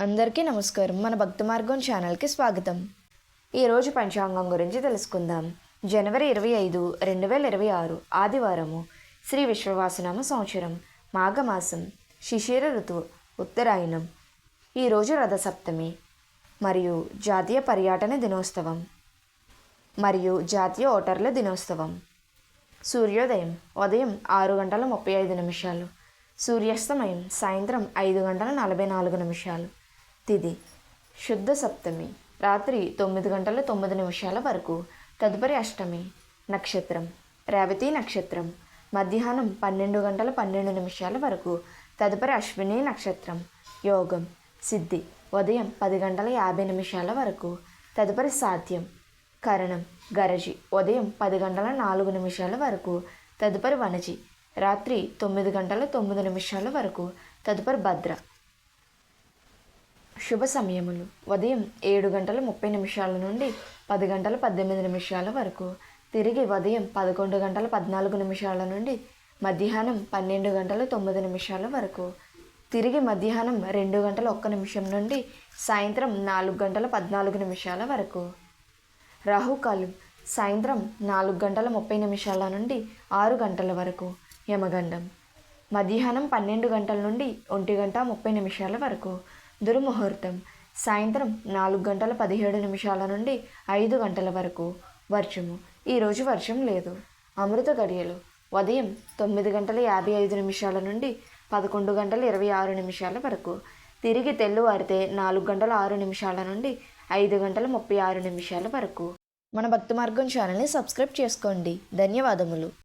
అందరికీ నమస్కారం. మన భక్తి మార్గం ఛానల్కి స్వాగతం. ఈరోజు పంచాంగం గురించి తెలుసుకుందాం. జనవరి ఇరవై ఐదు రెండు వేల ఇరవై ఆరు ఆదివారము శ్రీ విశ్వవాసనామ సంవత్సరం మాఘమాసం శిశిర ఋతువు ఉత్తరాయణం. ఈరోజు రథసప్తమి మరియు జాతీయ పర్యాటన దినోత్సవం మరియు జాతీయ ఓటర్ల దినోత్సవం. సూర్యోదయం ఉదయం ఆరు గంటల ముప్పై ఐదు నిమిషాలు. సూర్యాస్తమయం సాయంత్రం ఐదు గంటల నలభై నాలుగు నిమిషాలు. తిది. శుద్ధ సప్తమి రాత్రి తొమ్మిది గంటల తొమ్మిది నిమిషాల వరకు. తదుపరి అష్టమి నక్షత్రం. రేవతి నక్షత్రం. మధ్యాహ్నం పన్నెండు గంటల పన్నెండు నిమిషాల వరకు. తదుపరి అశ్విని నక్షత్రం. యోగం సిద్ధి. ఉదయం పది గంటల యాభై నిమిషాల వరకు. తదుపరి సాధ్యం కరణం. గరజి. ఉదయం పది గంటల నాలుగు నిమిషాల వరకు. తదుపరి వనజి. రాత్రి తొమ్మిది గంటల తొమ్మిది నిమిషాల వరకు. తదుపరి భద్ర. శుభ సమయములు. ఉదయం ఏడు గంటల ముప్పై నిమిషాల నుండి పది గంటల పద్దెనిమిది నిమిషాల వరకు. తిరిగి ఉదయం పదకొండు గంటల పద్నాలుగు నిమిషాల నుండి మధ్యాహ్నం పన్నెండు గంటల తొమ్మిది నిమిషాల వరకు. తిరిగి మధ్యాహ్నం రెండు గంటల ఒక్క నిమిషం నుండి సాయంత్రం నాలుగు గంటల పద్నాలుగు నిమిషాల వరకు. రాహుకాలం సాయంత్రం నాలుగు గంటల ముప్పై నిమిషాల నుండి ఆరు గంటల వరకు. యమగండం మధ్యాహ్నం పన్నెండు గంటల నుండి ఒంటి గంట ముప్పై నిమిషాల వరకు. దుర్ముహూర్తం. సాయంత్రం నాలుగు గంటల పదిహేడు నిమిషాల నుండి ఐదు గంటల వరకు. వర్షము. ఈరోజు వర్షం లేదు. అమృత గడియలు. ఉదయం తొమ్మిది గంటల యాభై ఐదు నిమిషాల నుండి పదకొండు గంటల ఇరవై ఆరు నిమిషాల వరకు. తిరిగి తెల్లువారితే నాలుగు గంటల ఆరు నిమిషాల నుండి ఐదు గంటల ముప్పై ఆరు నిమిషాల వరకు. మన భక్తి మార్గం ఛానల్ని సబ్స్క్రైబ్ చేసుకోండి. ధన్యవాదములు.